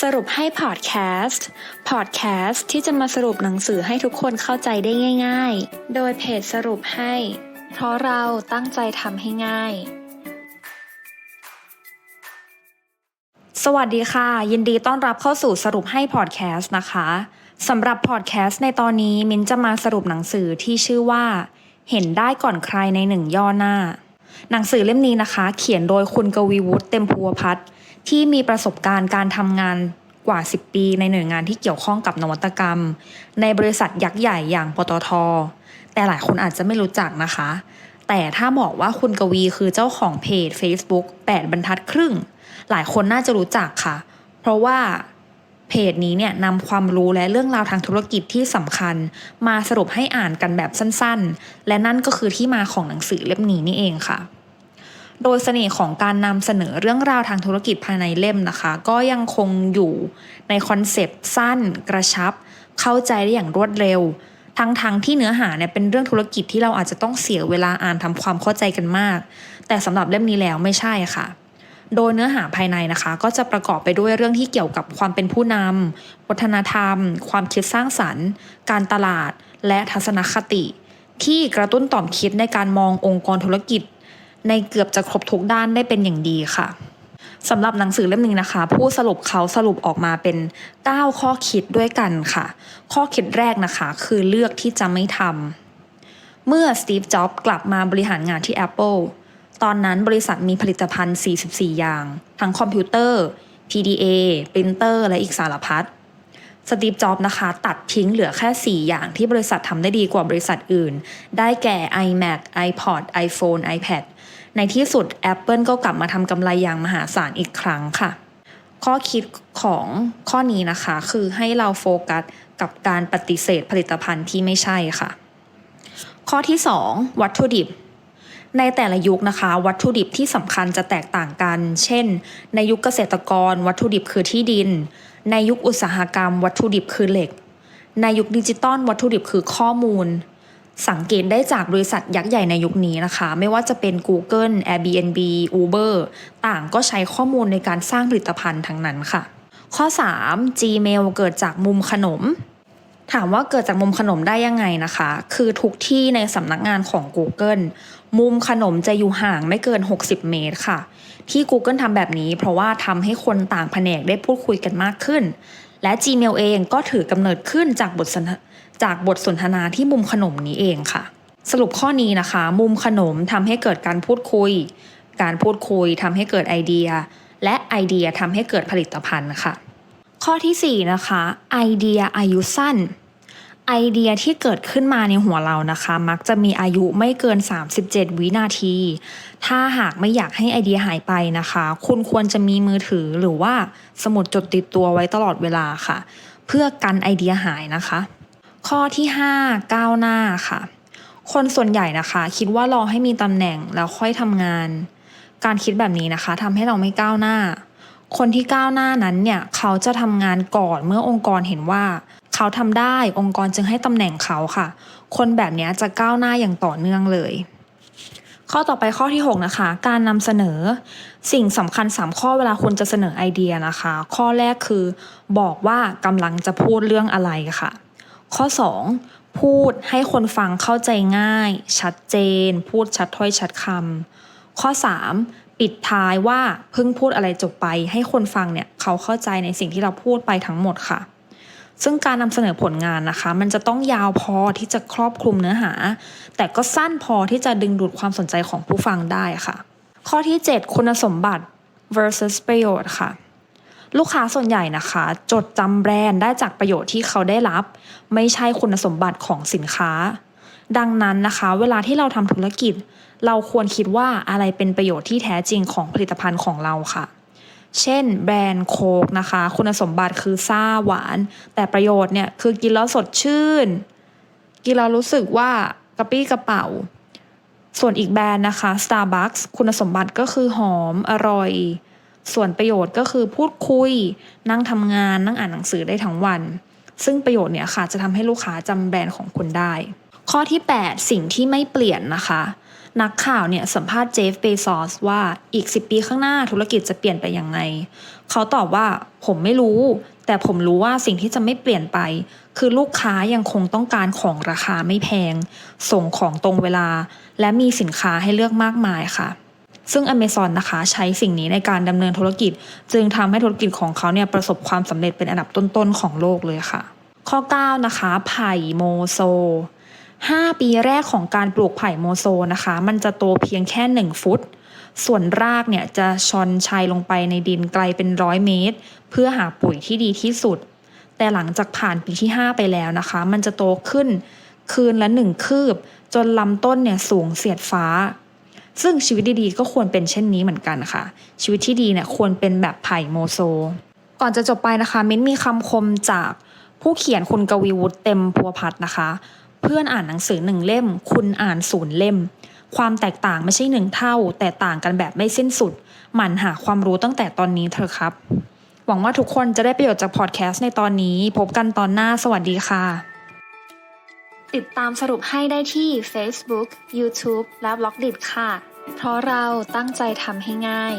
สรุปให้พอดแคสต์ พอดแคสต์ที่จะมาสรุปหนังสือให้ทุกคนเข้าใจได้ง่าย ๆ โดยเพจสรุปให้ เพราะเราตั้งใจทำให้ง่าย สวัสดีค่ะ ยินดีต้อนรับเข้าสู่สรุปให้พอดแคสต์นะคะสำหรับพอดแคสต์ในตอนนี้มิ้นจะมาสรุปหนังสือที่ชื่อว่า เห็นได้ก่อนใครในหนึ่งย่อหน้า หนังสือเล่มนี้นะคะ เขียนโดยคุณกวีวุฒิเต็มภูวพัฒน์ ที่มีประสบการณ์การทำงานกว่า 10 ปีในหน่วยงานที่เกี่ยวข้องกับนวัตกรรม ในบริษัทยักษ์ใหญ่อย่างปตท แต่หลายคนอาจจะไม่รู้จักนะคะ แต่ถ้าบอกว่าคุณกวีคือเจ้าของเพจ Facebook 8 บรรทัดครึ่ง หลายคนน่าจะรู้จักค่ะ เพราะว่าเพจนี้เนี่ยนำความรู้และเรื่องราวทางธุรกิจที่สำคัญ มาสรุปให้อ่านกันแบบสั้นๆ และนั่นก็คือที่มาของหนังสือเล่มนี้นี่เองค่ะ โดยเสน่ห์ของการนำเสนอเรื่องราวทางธุรกิจภายในเล่มนะคะ ก็ยังคงอยู่ในคอนเซปต์สั้นกระชับ เข้าใจได้อย่างรวดเร็ว ทั้งๆทที่เนื้อหาเนี่ยเป็นเรื่องธุรกิจที่เราอาจจะต้องเสียเวลาอ่านทำความเข้าใจกันมาก แต่สำหรับเล่มนี้แล้วไม่ใช่ค่ะโดยเนื้อหาภายในนะคะ ก็จะประกอบไปด้วยเรื่องที่เกี่ยวกับความเป็นผู้นำวัฒนธรรม ความคิดสร้างสรรค์ การตลาด และทัศนคติ ที่กระตุ้นต่อมคิดในการมององค์กรธุรกิจ ในเกือบจะครบทุกด้านได้เป็นอย่างดีค่ะสำหรับหนังสือเล่มนี้นะคะ ผู้สรุปเขาสรุปออกมาเป็น 9 ข้อคิดด้วยกันค่ะ ข้อคิดแรกนะคะ คือเลือกที่จะไม่ทำเมื่อสตีฟจ็อบส์กลับมาบริหารงานที่ Apple ตอนนั้นบริษัทมีผลิตภัณฑ์ 44 อย่าง ทั้งคอมพิวเตอร์ PDA ปรินเตอร์ และอีกสารพัด สตีฟจ็อบนะคะ ตัดทิ้งเหลือแค่ 4 อย่างที่บริษัททำได้ดีกว่าบริษัทอื่น ได้แก่ iMac iPod iPhone iPad ในที่สุด Apple ก็กลับมาทำกำไรอย่างมหาศาลอีกครั้งค่ะ ข้อคิดของข้อนี้นะคะ คือให้เราโฟกัสกับการปฏิเสธผลิตภัณฑ์ที่ไม่ใช่ค่ะ ข้อที่ 2 วัตถุดิบในแต่ละยุคนะคะ วัตถุดิบที่สำคัญจะแตกต่างกัน เช่น ในยุคเกษตรกร วัตถุดิบคือที่ดิน ในยุคอุตสาหกรรมวัตถุดิบคือเหล็ก ในยุคดิจิตอลวัตถุดิบคือข้อมูล สังเกตได้จากบริษัทยักษ์ใหญ่ในยุคนี้นะคะ ไม่ว่าจะเป็น Google Airbnb Uber ต่างก็ใช้ข้อมูลในการสร้างผลิตภัณฑ์ทั้งนั้นค่ะ ข้อ 3 Gmail เกิดจากมุมขนม ถามว่าเกิดจากมุมขนมได้ยังไงนะคะ คือทุกที่ในสำนักงานของ Google มุมขนมจะอยู่ห่างไม่เกิน 60 เมตรค่ะ ที่ Google ทำแบบนี้เพราะว่าทำให้คนต่างแผนกได้พูดคุยกันมากขึ้น และ Gmail เองก็ถือกำเนิดขึ้นจากบทสนจากบทสนทนาที่มุมขนมนี้เองค่ะ สรุปข้อนี้นะคะ มุมขนมทำให้เกิดการพูดคุย การพูดคุยทำให้เกิดไอเดีย และไอเดียทำให้เกิดผลิตภัณฑ์ค่ะ ข้อทีสี่ 4 นะคะ ไอเดียอายุสั้น ไอเดียที่เกิดขึ้นมาในหัวเรานะคะ มักจะมีอายุไม่เกิน 37 วินาที ถ้าหากไม่อยากให้ไอเดียหายไปนะคะ คุณควรจะมีมือถือหรือว่าสมุดจดติดตัวไว้ตลอดเวลาค่ะ เพื่อกันไอเดียหายนะคะ ข้อที่ 5 ก้าวหน้าค่ะ คนส่วนใหญ่นะคะ คิดว่ารอให้มีตำแหน่งแล้วค่อยทำงาน การคิดแบบนี้นะคะทำให้เราไม่ก้าวหน้า คนที่ก้าวหน้านั้นเนี่ยเขาจะทำงานก่อนเมื่อองค์กรเห็นว่า เขาทำได้องค์กรจึงให้ตำแหน่งเขาค่ะ คนแบบนี้จะก้าวหน้าอย่างต่อเนื่องเลยข้อต่อไปข้อที่ 6 นะคะ การนำเสนอสิ่งสำคัญ 3 ข้อเวลาคุณจะเสนอไอเดียนะคะ ข้อแรกคือบอกว่ากำลังจะพูดเรื่องอะไรค่ะ ข้อ 2 พูดให้คนฟังเข้าใจง่าย ชัดเจน พูดชัดถ้อยชัดคำข้อ 3 ปิดท้ายว่าเพิ่งพูดอะไรจบไป ให้คนฟังเนี่ยเขาเข้าใจในสิ่งที่เราพูดไปทั้งหมดค่ะ ซึ่งการนำเสนอผลงานนะคะ มันจะต้องยาวพอที่จะครอบคลุมเนื้อหา แต่ก็สั้นพอที่จะดึงดูดความสนใจของผู้ฟังได้ค่ะ ข้อที่ 7 คุณสมบัติ versus ประโยชน์ค่ะ ลูกค้าส่วนใหญ่นะคะ จดจำแบรนด์ได้จากประโยชน์ที่เขาได้รับ ไม่ใช่คุณสมบัติของสินค้า ดังนั้นนะคะ เวลาที่เราทำธุรกิจ เราควรคิดว่าอะไรเป็นประโยชน์ที่แท้จริงของผลิตภัณฑ์ของเราค่ะ เช่น แบรนด์โคกนะคะ คุณสมบัติคือซ่าหวาน แต่ประโยชน์เนี่ยคือกินแล้วสดชื่น กินแล้วรู้สึกว่ากระปี้กระเป๋า ส่วนอีกแบรนด์นะคะ Starbucks คุณสมบัติก็คือหอมอร่อย ส่วนประโยชน์ก็คือพูดคุย นั่งทำงานนั่งอ่านหนังสือได้ทั้งวัน ซึ่งประโยชน์เนี่ยค่ะจะทำให้ลูกค้าจำแบรนด์ของคุณได้ ข้อที่ 8 สิ่งที่ไม่เปลี่ยนนะคะ นักข่าวเนี่ยสัมภาษณ์เจฟเบซอสว่าอีก 10 ปีข้างหน้าธุรกิจจะเปลี่ยนไปยังไง เขาตอบว่าผมไม่รู้ แต่ผมรู้ว่าสิ่งที่จะไม่เปลี่ยนไป คือลูกค้ายังคงต้องการของราคาไม่แพง ส่งของตรงเวลา และมีสินค้าให้เลือกมากมายค่ะ ซึ่ง Amazon นะคะใช้สิ่งนี้ในการดำเนินธุรกิจ จึงทำให้ธุรกิจของเขาเนี่ยประสบความสำเร็จเป็นอันดับต้นๆของโลกเลยค่ะ ข้อ 9 นะคะไผ่โมโซ 5 ปีแรกของการปลูกไผ่โมโซนะคะ มันจะโตเพียงแค่ 1 ฟุต ส่วนรากเนี่ยจะชอนชัยลงไปในดินไกลเป็นร้อยเมตร เพื่อหาปุ๋ยที่ดีที่สุด แต่หลังจากผ่านปีที่ 5 ไปแล้วนะคะ มันจะโตขึ้นคืนละหนึ่งคืบ จนลำต้นเนี่ยสูงเสียดฟ้า ซึ่งชีวิตดีๆก็ควรเป็นเช่นนี้เหมือนกันค่ะ ชีวิตที่ดีเนี่ยควรเป็นแบบไผ่โมโซ ก่อนจะจบไปนะคะ มิ้นมีคำคมจากผู้เขียนคุณกวีวุฒิเต็มพัวพัฒน์นะคะ เพื่อนอ่านหนังสือหนึ่งเล่ม คุณอ่านศูนย์เล่ม ความแตกต่างไม่ใช่หนึ่งเท่า แต่ต่างกันแบบไม่สิ้นสุด หมั่นหาความรู้ตั้งแต่ตอนนี้เถอะครับ หวังว่าทุกคนจะได้ประโยชน์จากพอดแคสต์ในตอนนี้ พบกันตอนหน้าสวัสดีค่ะ ติดตามสรุปให้ได้ที่ Facebook, YouTube และ b ล็อกดิค่ะ เพราะเราตั้งใจทำให้ง่าย